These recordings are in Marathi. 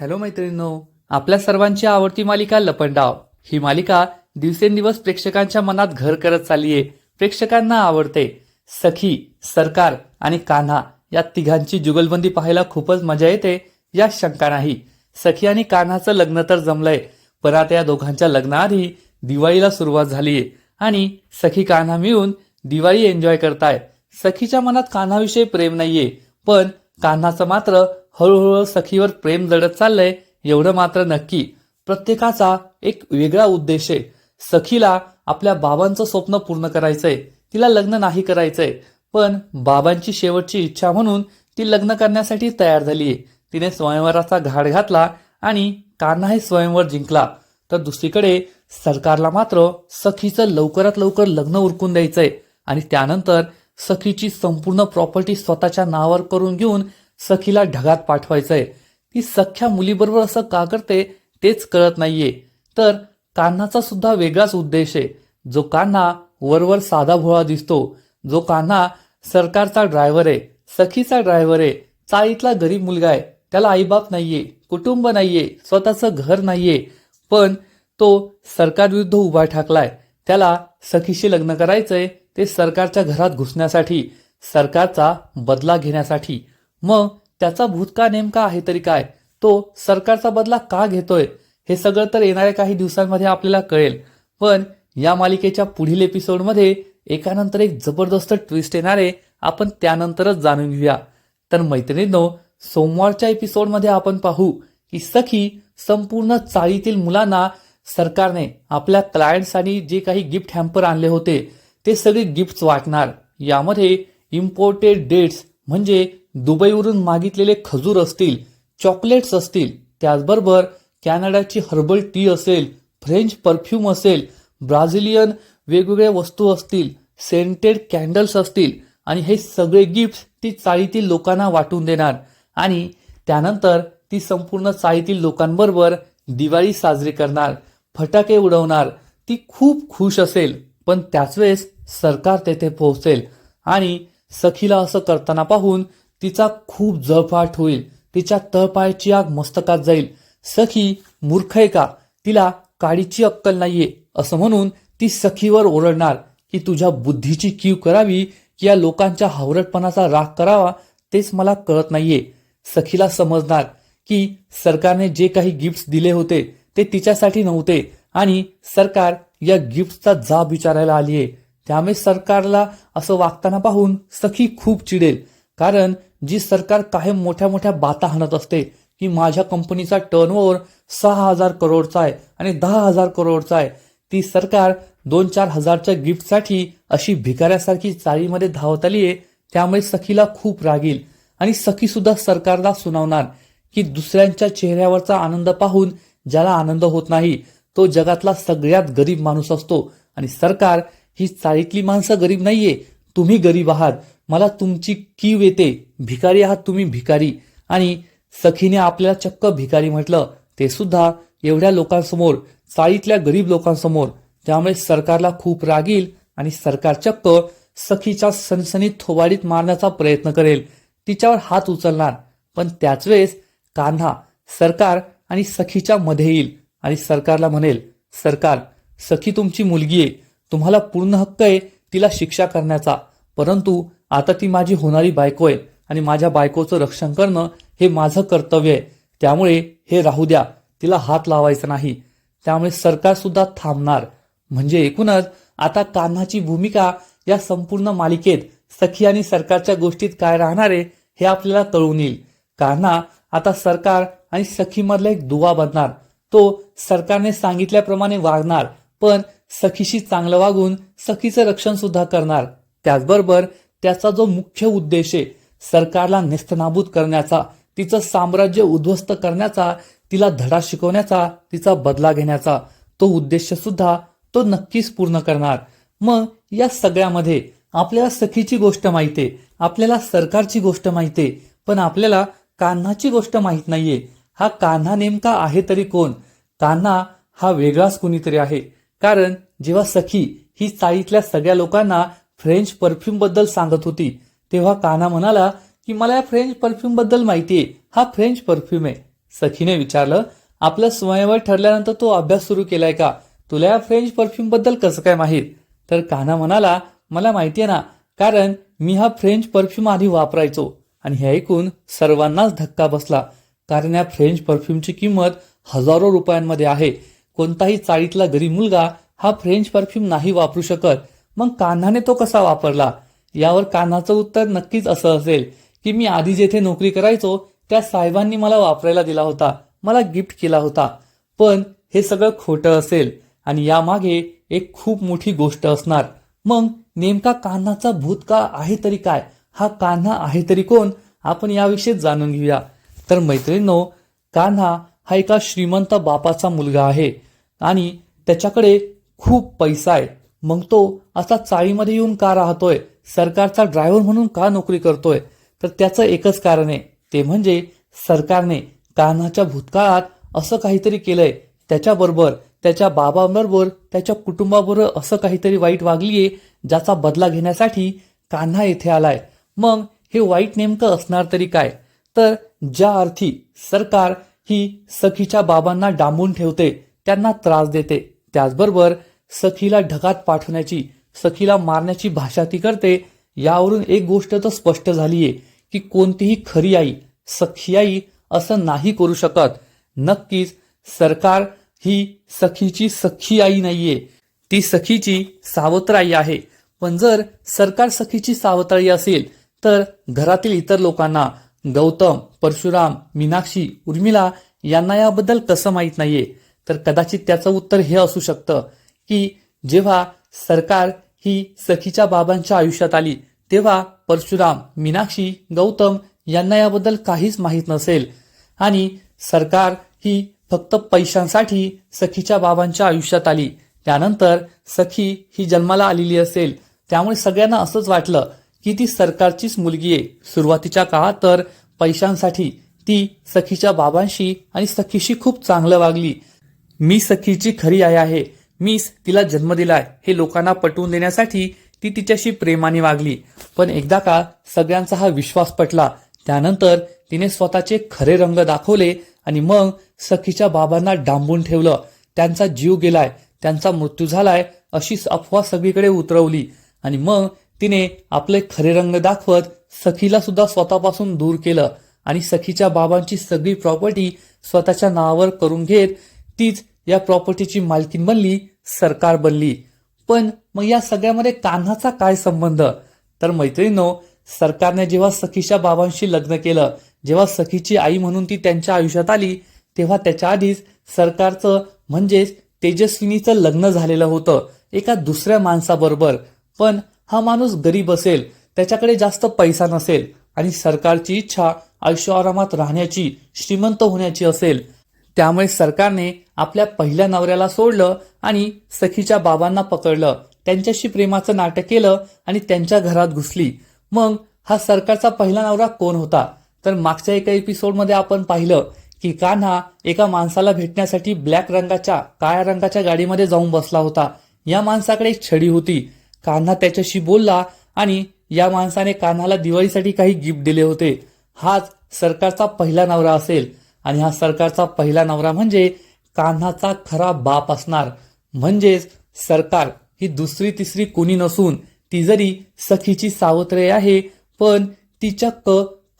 हॅलो मैत्रिणींनो आपल्या सर्वांची आवडती मालिका लपंडाव. ही मालिका दिवसेंदिवस प्रेक्षकांच्या मनात घर करत चालली आहे प्रेक्षकांना आवडते. सखी सरकार आणि कान्हा या तिघांची जुगलबंदी पाहायला खूपच मजा येते या शंका नाही. सखी आणि कान्हाचं लग्न तर जमलंय पण आता या दोघांच्या लग्नाआधी दिवाळीला सुरुवात झालीये आणि सखी कान्हा मिळून दिवाळी एन्जॉय करताय. सखीच्या मनात कान्हाविषयी प्रेम नाहीये पण कान्हाचं मात्र हळूहळू सखीवर प्रेम जडत चाललंय एवढं मात्र नक्की. प्रत्येकाचा एक वेगळा उद्देश आहे. सखीला आपल्या बाबांचं स्वप्न पूर्ण करायचंय तिला लग्न नाही करायचंय पण बाबांची शेवटची इच्छा म्हणून ती लग्न करण्यासाठी तयार झालीये. तिने स्वयंवराचा घाट घातला आणि कान्हाही स्वयंवर जिंकला. तर दुसरीकडे सरकारला मात्र सखीचं लवकरात लवकर लग्न उरकून द्यायचंय आणि त्यानंतर सखीची संपूर्ण प्रॉपर्टी स्वतःच्या नावावर करून घेऊन सखीला ढगात पाठवायचंय. ती सख्या मुलीबरोबर असं का करते तेच कळत नाहीये. तर कान्हाचा सुद्धा वेगळाच उद्देश आहे. जो कान्हा वरवर साधा भोळा दिसतो जो कान्हा सरकारचा ड्रायव्हर आहे सखीचा ड्रायव्हर आहे चाळीतला गरीब मुलगा आहे त्याला आईबाप नाहीये कुटुंब नाहीये स्वतःचं घर नाहीये पण तो सरकारविरुद्ध उभा ठाकलाय. त्याला सखीशी लग्न करायचंय ते सरकारच्या घरात घुसण्यासाठी सरकारचा बदला घेण्यासाठी. मग त्याचा भूतकाळ नेमका आहे तरी काय? तो सरकारचा बदला का घेतोय? हे सगळं तर येणाऱ्या काही दिवसांमध्ये आपल्याला कळेल. पण या मालिकेच्या पुढील एपिसोडमध्ये एकानंतर एक जबरदस्त ट्विस्ट येणार आहे आपण त्यानंतरच जाणून घेऊया. तर मैत्रिणींनो सोमवारच्या एपिसोडमध्ये आपण पाहू की सखी संपूर्ण चाळीतील मुलांना सरकारने आपल्या क्लायंट्स आणि जे काही गिफ्ट हॅम्पर आणले होते ते सगळे गिफ्ट्स वाटणार. यामध्ये इम्पोर्टेड डेट्स म्हणजे दुबईवरून मागितलेले खजूर असतील चॉकलेट्स असतील त्याचबरोबर कॅनडाची हर्बल टी असेल फ्रेंच परफ्यूम असेल ब्राझिलियन वेगवेगळ्या वस्तू असतील सेंटेड कॅन्डल्स असतील आणि हे सगळे गिफ्ट ती चाळीतील लोकांना वाटून देणार. आणि त्यानंतर ती संपूर्ण चाळीतील लोकांबरोबर दिवाळी साजरी करणार फटाके उडवणार. ती खूप खुश असेल पण त्याच वेळेस सरकार तेथे पोहोचेल. आणि सखीला असं करताना पाहून तिचा खूप जळफाट होईल. तिच्या तळपायाची आग मस्तकात जाईल. सखी मूर्ख आहे का? तिला काडीची अक्कल नाहीये. असं म्हणून ती सखीवर ओरडणार की तुझ्या बुद्धीची कीव करावी की या लोकांच्या हावरटपणाचा राग करावा तेच मला कळत नाहीये. सखीला समजणार की सरकारने जे काही गिफ्ट्स दिले होते ते तिच्यासाठी नव्हते आणि सरकार या गिफ्टचा जाब विचारायला आलीये. त्यामुळे सरकारला असं वागताना पाहून सखी खूप चिडेल. कारण जी सरकार कायम मोठ्या मोठ्या बाता हाणत असते की माझ्या कंपनीचा टर्नओव्हर सहा हजार करोडचा आहे आणि दहा हजार करोडचा आहे. ती सरकार दोन चार हजारच्या गिफ्टसाठी अशी भिकाऱ्यासारखी चाळीमध्ये धावत आली आहे त्यामुळे सखीला खूप रागील. आणि सखी सुद्धा सरकारला सुनावणार की दुसऱ्यांच्या चेहऱ्यावरचा आनंद पाहून ज्याला आनंद होत नाही तो जगातला सगळ्यात गरीब माणूस असतो. आणि सरकार ही चाळीतली माणसं गरीब नाहीये तुम्ही गरीब आहात. मला तुमची कीव येते. भिकारी आहात तुम्ही भिकारी. आणि सखीने आपल्याला चक्क भिकारी म्हटलं ते सुद्धा एवढ्या लोकांसमोर चाळीतल्या गरीब लोकांसमोर. त्यामुळे सरकारला खूप रागील आणि सरकार चक्क सखीच्या सनसनीत थोबाडीत मारण्याचा प्रयत्न करेल. तिच्यावर हात उचलणार. पण त्याच वेळेस कान्हा सरकार आणि सखीच्या मध्ये येईल. आणि सरकारला म्हणेल सरकार सखी तुमची मुलगी आहे. तुम्हाला पूर्ण हक्क आहे तिला शिक्षा करण्याचा. परंतु आता ती माझी होणारी बायको आहे. आणि माझ्या बायकोचं रक्षण करणं हे माझं कर्तव्य आहे. त्यामुळे हे राहू द्या तिला हात लावायचा नाही. त्यामुळे सरकार सुद्धा थांबणार. म्हणजे एकूणच आता कान्हाची भूमिका या संपूर्ण मालिकेत सखी आणि सरकारच्या गोष्टीत काय राहणार आहे हे आपल्याला कळून येईल. कान्हा आता सरकार आणि सखीमधला एक दुवा बनणार. तो सरकारने सांगितल्याप्रमाणे वागणार पण सखीशी चांगलं वागून सखीचं रक्षण सुद्धा करणार. त्याचबरोबर त्याचा जो मुख्य उद्देश आहे सरकारला नेस्तनाबूत करण्याचा तिचं साम्राज्य उद्ध्वस्त करण्याचा तिला धडा शिकवण्याचा तिचा बदला घेण्याचा तो उद्देश सुद्धा तो नक्कीच पूर्ण करणार. मग या सगळ्यामध्ये आपल्याला सखीची गोष्ट माहिती आपल्याला सरकारची गोष्ट माहिती पण आपल्याला कान्हाची गोष्ट माहीत नाहीये. हा कान्हा नेमका आहे तरी कोण? कान्हा हा वेगळाच कुणीतरी आहे. कारण जेव्हा सखी ही चाळीतल्या सगळ्या लोकांना फ्रेंच परफ्यूमबद्दल सांगत होती तेव्हा कान्हा म्हणाला की मला या फ्रेंच परफ्यूमबद्दल आहे हा फ्रेंच परफ्यूम आहे. सखीने विचारलं आपलं स्वयंवर ठरल्यानंतर तो अभ्यास सुरू केलाय का? तुला या फ्रेंच परफ्यूमबद्दल कसं काय माहीत? तर कान्हा म्हणाला मला माहिती आहे ना कारण मी हा फ्रेंच परफ्यूम आधी वापरायचो. आणि हे ऐकून सर्वांनाच धक्का बसला. कारण या फ्रेंच परफ्यूमची किंमत हजारो रुपयांमध्ये आहे. कोणताही चाळीतला गरीब मुलगा हा फ्रेंच परफ्यूम नाही वापरू शकत. मग कान्हाने तो कसा वापरला? यावर कान्हाचं उत्तर नक्कीच असं असेल की मी आधी जेथे नोकरी करायचो त्या साहेबांनी मला वापरायला दिला होता मला गिफ्ट केला होता. पण हे सगळं खोटं असेल आणि यामागे एक खूप मोठी गोष्ट असणार. मग नेमका कान्हाचा भूतकाळ आहे तरी काय? हा कान्हा आहे तरी कोण? आपण याविषयी जाणून घेऊया. तर मैत्रिणींनो कान्हा हा एका श्रीमंत बापाचा मुलगा आहे आणि त्याच्याकडे खूप पैसा आहे. मग तो असा चाळीमध्ये येऊन का राहतोय? सरकारचा ड्रायव्हर म्हणून का नोकरी करतोय? तर त्याचं एकच कारण आहे. ते म्हणजे सरकारने कान्हाच्या भूतकाळात असं काहीतरी केलंय. त्याच्याबरोबर त्याच्या बाबांबरोबर त्याच्या कुटुंबाबरोबर असं काहीतरी वाईट वागलीये ज्याचा बदला घेण्यासाठी कान्हा येथे आलाय. मग हे वाईट नेमकं असणार तरी काय? तर ज्या अर्थी सरकार ही सखीच्या बाबांना डांबून ठेवते त्यांना त्रास देते. त्याचबरोबर सखीला ढगात पाठवण्याची सखीला मारण्याची भाषा ती करते यावरून एक गोष्ट तर स्पष्ट झालीये की कोणतीही खरी आई सखी आई असं नाही करू शकत. नक्कीच सरकार ही सखीची सखी आई नाहीये. ती सखीची सावत्र आई आहे. पण जर सरकार सखीची सावत्र आई असेल तर घरातील इतर लोकांना गौतम परशुराम मीनाक्षी उर्मिला यांना याबद्दल कसं माहीत नाहीये? तर कदाचित त्याचं उत्तर हे असू शकतं की जेव्हा सरकार ही सखीच्या बाबांच्या आयुष्यात आली. तेव्हा परशुराम मीनाक्षी गौतम यांना याबद्दल काहीच माहीत नसेल. आणि सरकार ही फक्त पैशांसाठी सखीच्या बाबांच्या आयुष्यात आली. त्यानंतर सखी ही जन्माला आलेली असेल. त्यामुळे सगळ्यांना असंच वाटलं की ती सरकारचीच मुलगी आहे. सुरुवातीच्या काळात तर पैशांसाठी ती सखीच्या बाबांशी आणि सखीशी खूप चांगलं वागली. मी सखीची खरी आई आहे. मीस तिला जन्म दिलाय हे लोकांना पटवून देण्यासाठी ती तिच्याशी प्रेमाने वागली. पण एकदा का सगळ्यांचा हा विश्वास पटला त्यानंतर तिने स्वतःचे खरे रंग दाखवले आणि मग सखीच्या बाबांना डांबून ठेवलं. त्यांचा जीव गेलाय त्यांचा मृत्यू झालाय अशीच अफवा सगळीकडे उतरवली. आणि मग तिने आपले खरे रंग दाखवत सखीला सुद्धा स्वतःपासून दूर केलं. आणि सखीच्या बाबांची सगळी प्रॉपर्टी स्वतःच्या नावावर करून घेत तीच या प्रॉपर्टीची मालकीन बनली सरकार बनली. पण मग या सगळ्यामध्ये कान्हाचा काय संबंध? तर मैत्रिणींनो सरकारने जेव्हा सखीच्या बाबांशी लग्न केलं जेव्हा सखीची आई म्हणून ती त्यांच्या आयुष्यात आली तेव्हा त्याच्या आधीच सरकारचं म्हणजेच तेजस्विनीचं लग्न झालेलं होतं एका दुसऱ्या माणसाबरोबर. पण हा माणूस गरीब असेल त्याच्याकडे जास्त पैसा नसेल आणि सरकारची इच्छा आयुष्यआरामात राहण्याची श्रीमंत होण्याची असेल त्यामुळे सरकारने आपल्या पहिल्या नवऱ्याला सोडलं आणि सखीच्या बाबांना पकडलं. त्यांच्याशी प्रेमाचं नाटक केलं आणि त्यांच्या घरात घुसली. मग हा सरकारचा पहिला नवरा कोण होता? तर मागच्या एका एपिसोडमध्ये आपण पाहिलं की कान्हा एका माणसाला भेटण्यासाठी ब्लॅक रंगाच्या काळ्या रंगाच्या गाडीमध्ये जाऊन बसला होता. या माणसाकडे एक छडी होती. कान्हा त्याच्याशी बोलला आणि या माणसाने कान्हाला दिवाळीसाठी काही गिफ्ट दिले होते. हाच सरकारचा पहिला नवरा असेल. आणि हा सरकारचा पहिला नवरा म्हणजे कान्हाचा खरा बाप असणार. म्हणजेच सरकार ही दुसरी तिसरी कोणी नसून ती जरी सखीची सावत्रे आहे पण ती चक्क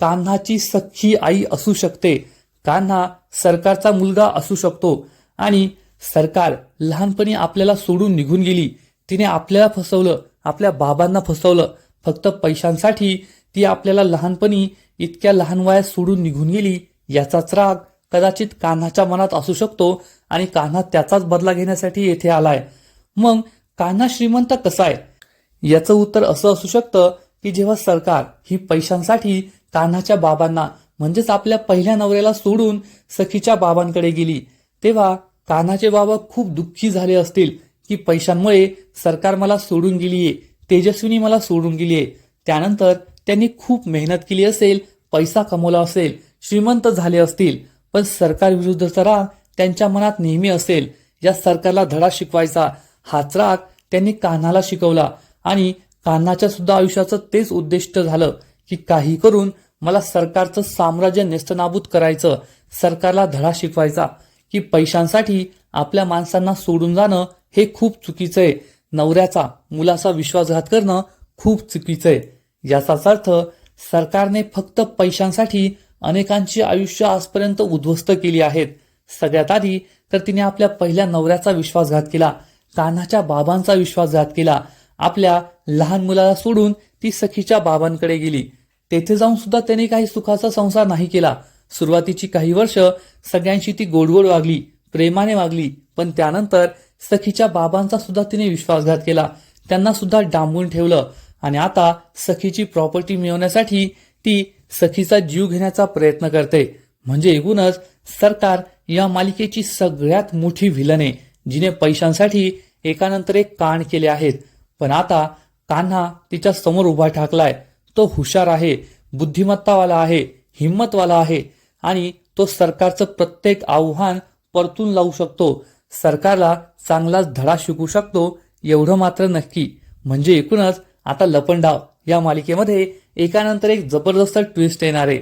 कान्हाची सख्खी आई असू शकते. कान्हा सरकारचा मुलगा असू शकतो. आणि सरकार लहानपणी आपल्याला सोडून निघून गेली. तिने आपल्याला फसवलं आपल्या बाबांना फसवलं. फक्त पैशांसाठी ती आपल्याला लहानपणी इतक्या लहान वयात सोडून निघून गेली. याचाच राग कदाचित कान्हाच्या मनात असू शकतो आणि कान्हा त्याचाच बदला घेण्यासाठी येथे आलाय. मग कान्हा श्रीमंत कसा आहे? याचं उत्तर असं असू शकतं की जेव्हा सरकार ही पैशांसाठी कान्हाच्या बाबांना म्हणजेच आपल्या पहिल्या नवऱ्याला सोडून सखीच्या बाबांकडे गेली तेव्हा कान्हाचे बाबा खूप दुःखी झाले असतील की पैशांमुळे सरकार मला सोडून गेलीये तेजस्विनी मला सोडून गेलीये. त्यानंतर त्यांनी खूप मेहनत केली असेल पैसा कमवला असेल श्रीमंत झाले असतील पण सरकार विरुद्धचा राग त्यांच्या मनात नेहमी असेल. या सरकारला धडा शिकवायचा. हाच राग त्यांनी कान्हाला शिकवला. आणि कान्हाच्या सुद्धा आयुष्याचं तेच उद्दिष्ट झालं की काही करून मला सरकारचं साम्राज्य नेस्तनाबूत करायचं सरकारला धडा शिकवायचा. की पैशांसाठी आपल्या माणसांना सोडून जाणं हे खूप चुकीचं आहे नवऱ्याचा मुलाचा विश्वासघात करणं खूप चुकीचं आहे याचाच अर्थ सरकारने फक्त पैशांसाठी अनेकांची आयुष्य आजपर्यंत उद्ध्वस्त केली आहेत. सगळ्यात आधी तर तिने आपल्या पहिल्या नवऱ्याचा विश्वासघात केला. कान्हाच्या बाबांचा विश्वासघात केला. आपल्या लहान मुलाला सोडून ती सखीच्या बाबांकडे गेली. तेथे जाऊन सुद्धा त्याने काही सुखाचा संसार नाही केला. सुरुवातीची काही वर्ष सगळ्यांशी ती गोडगोड वागली प्रेमाने वागली पण त्यानंतर सखीच्या बाबांचा सुद्धा तिने विश्वासघात केला. त्यांना सुद्धा डांबून ठेवलं आणि आता सखीची प्रॉपर्टी मिळवण्यासाठी ती सखीचा जीव घेण्याचा प्रयत्न करते. म्हणजे एकूणच सरकार या मालिकेची सगळ्यात मोठी विलने जिने पैशांसाठी एकानंतर एक कांड केले आहेत. पण आता कान्हा तिच्या समोर उभा ठाकलाय. तो हुशार आहे बुद्धिमत्तावाला आहे हिंमतवाला आहे आणि तो सरकारचं प्रत्येक आव्हान परतून लावू शकतो. सरकारला चांगलाच धडा शिकू शकतो एवढं मात्र नक्की. म्हणजे एकूणच आता लपंडाव. या मालिकेमध्ये एकानंतर एक जबरदस्त ट्विस्ट येणार आहे.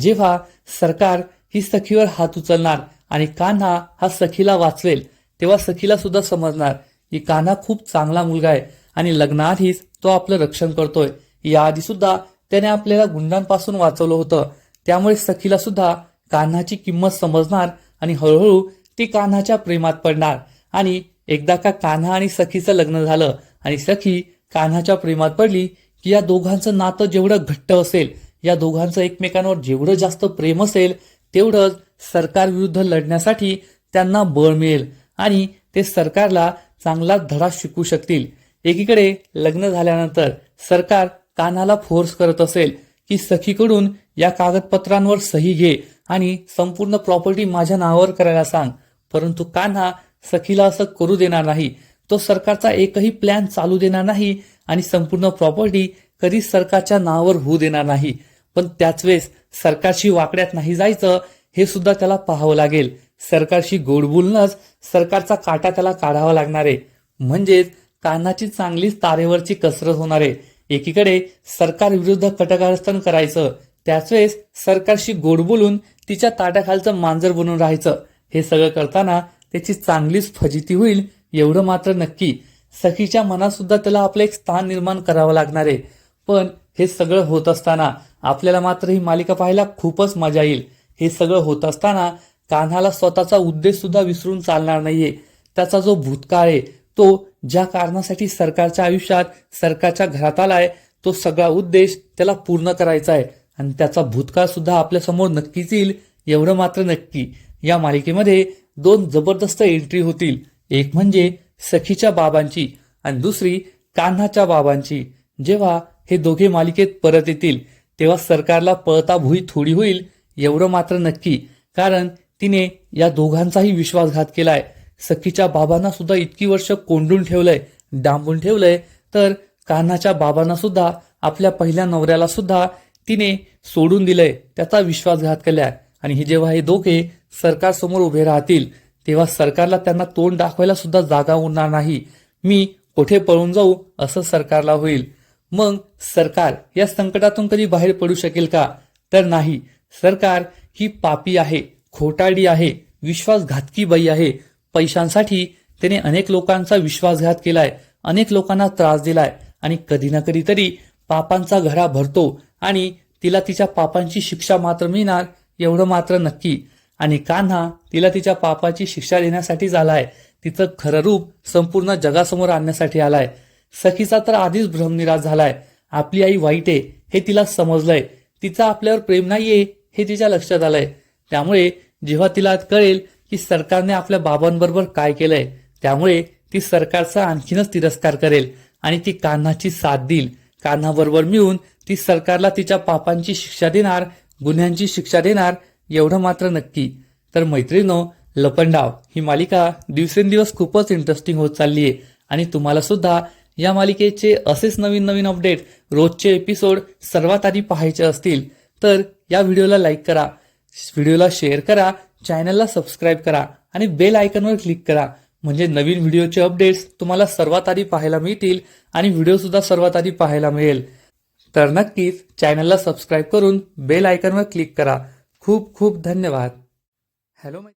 जेव्हा सरकार ही सखीवर हात उचलणार आणि कान्हा हा सखीला वाचवेल तेव्हा सखीला सुद्धा समजणार की कान्हा खूप चांगला मुलगा आहे आणि लग्नाआधीच तो आपलं रक्षण करतोय. याआधी सुद्धा त्याने आपल्याला गुंडांपासून वाचवलं होतं. त्यामुळे सखीला सुद्धा कान्हाची किंमत समजणार आणि हळूहळू ती कान्हाच्या प्रेमात पडणार. आणि एकदा का कान्हा आणि सखीचं लग्न झालं आणि सखी कान्हाच्या प्रेमात पडली की या दोघांचं नातं जेवढं घट्ट असेल या दोघांचं एकमेकांवर जेवढं जास्त प्रेम असेल तेवढंच सरकार विरुद्ध लढण्यासाठी त्यांना बळ मिळेल आणि ते सरकारला चांगला धडा शिकू शकतील. एकीकडे लग्न झाल्यानंतर सरकार कानाला फोर्स करत असेल की सखीकडून या कागदपत्रांवर सही घे आणि संपूर्ण प्रॉपर्टी माझ्या नावावर करायला सांग. परंतु कान्हा सखीला असं करू देणार नाही. तो सरकारचा एकही प्लॅन चालू देणार नाही आणि संपूर्ण प्रॉपर्टी कधीच सरकारच्या नावावर होऊ देणार नाही. पण त्याच वेळेस सरकारशी वाकड्यात नाही जायचं हे सुद्धा त्याला पाहावं लागेल. सरकारशी गोड बोलणंच सरकारचा काटा त्याला काढावा लागणार आहे. म्हणजेच कानाची चांगलीच तारेवरची कसरत होणार आहे. एकीकडे सरकार विरुद्ध कटकारस्थान करायचं त्याच वेळेस सरकारशी गोड बोलून तिच्या ताटाखालचं मांजर बनून राहायचं. हे सगळं करताना त्याची चांगलीच फजिती होईल एवढं मात्र नक्की सखीच्या मनात सुद्धा त्याला आपलं एक स्थान निर्माण करावं लागणार आहे. पण हे सगळं होत असताना आपल्याला मात्र ही मालिका पाहायला खूपच मजा येईल. हे सगळं होत असताना कान्हाला स्वतःचा उद्देश सुद्धा विसरून चालणार नाहीये. त्याचा जो भूतकाळ आहे तो ज्या कारणासाठी सरकारच्या आयुष्यात सरकारच्या घरात आलाय तो सगळा उद्देश त्याला पूर्ण करायचा आहे. आणि त्याचा भूतकाळ सुद्धा आपल्यासमोर नक्कीच येईल एवढं मात्र नक्की. या मालिकेमध्ये दोन जबरदस्त एंट्री होतील. एक म्हणजे सखीच्या बाबांची आणि दुसरी कान्हाच्या बाबांची. जेव्हा हे दोघे मालिकेत परत येतील तेव्हा सरकारला पळता भुई थोडी होईल एवढं मात्र नक्की. कारण तिने या दोघांचाही विश्वासघात केलाय. सखीच्या बाबांना सुद्धा इतकी वर्ष कोंडून ठेवलंय डांबून ठेवलंय तर कान्हाच्या बाबांना सुद्धा आपल्या पहिल्या नवऱ्याला सुद्धा तिने सोडून दिलंय त्याचा विश्वासघात केलाय. आणि हे जेव्हा हे दोघे सरकारसमोर उभे राहतील तेव्हा सरकारला त्यांना तोंड दाखवायला सुद्धा जागा उरणार नाही. मी कुठे पळून जाऊ असं सरकारला होईल. मग सरकार या संकटातून कधी बाहेर पडू शकेल का? तर नाही. सरकार ही पापी आहे खोटाडी आहे विश्वासघातकी बाई आहे. पैशांसाठी त्याने अनेक लोकांचा विश्वासघात केलाय अनेक लोकांना त्रास दिलाय आणि कधी ना कधी तरी पापांचा घरा भरतो आणि तिला तिच्या पापांची शिक्षा मात्र मिळणार एवढं मात्र नक्की. आणि कान्हा तिला तिच्या पापाची शिक्षा देण्यासाठी आलाय तिचं खरं रूप संपूर्ण जगासमोर आणण्यासाठी आलाय. सखीचा तर आधीच भ्रमनिराश झालाय. आपली आई वाईट आहे हे तिला समजलंय. तिचा आपल्यावर प्रेम नाहीये हे तिच्या लक्षात आलंय. त्यामुळे जेव्हा तिला कळेल की सरकारने आपल्या बाबांबरोबर काय केलंय त्यामुळे ती सरकारचा आणखीनच तिरस्कार करेल आणि ती कान्हाची साथ देईल. कान्हाबरोबर मिळून ती सरकारला तिच्या पापांची शिक्षा देणार गुन्ह्यांची शिक्षा देणार एवढं मात्र नक्की. तर मैत्रिणो लपंडाव ही मालिका दिवसेंदिवस खूपच इंटरेस्टिंग होत चालली आहे आणि तुम्हाला सुद्धा या मालिकेचे असेच नवीन नवीन अपडेट रोजचे एपिसोड सर्वात आधी पाहायचे असतील तर या व्हिडिओला लाईक करा व्हिडिओला शेअर करा चॅनलला सबस्क्राईब करा आणि बेल आयकनवर क्लिक करा. म्हणजे नवीन व्हिडिओचे अपडेट्स तुम्हाला सर्वात आधी पाहायला मिळतील आणि व्हिडिओसुद्धा सर्वात आधी पाहायला मिळेल. तर नक्कीच चॅनलला सबस्क्राईब करून बेल आयकनवर क्लिक करा. खूप खूप धन्यवाद. हॅलो